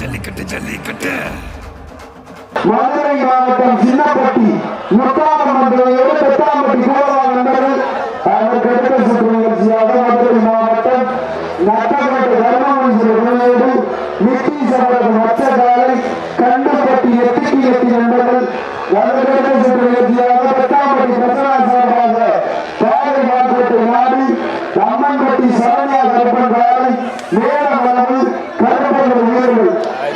ஜல்லிக்கட்டு ஜல்லிக்கட்டு. மதுரை மாவட்டம் சின்னப்பட்டி முத்தாரம் மண்டலம் பெத்தாம்பட்டி கூடலாம் நண்பர்கள் அதற்கடுத்த சுற்று நிகழ்ச்சியாக மதுரை மாவட்டம் நட்டப்பட்டு தர்மமஞ்சு விளையாடு நித்தி சபரது மச்சகாலை கண்டுபட்டி எத்திக்கு எத்தி நண்பர்கள் அதற்கடுத்த சுற்று நிகழ்ச்சியாக பெத்தாம்பட்டி பிரசனா சார்பாக பாதை மாற்றத்தை நாடி அம்மன்பட்டி சரணியா கருப்பன் காலை மேல மரபு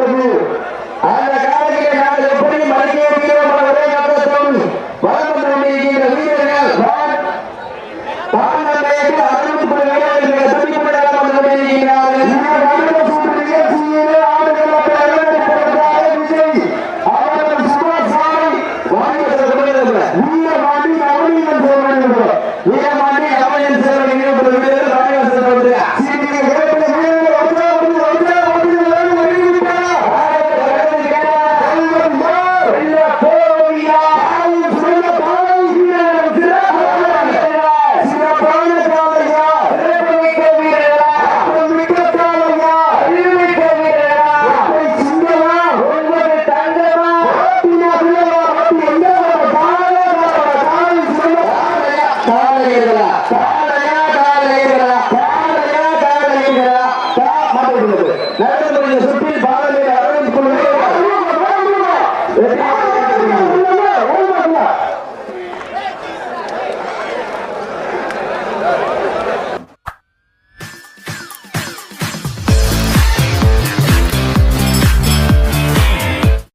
Brasil. Olha Obrigado.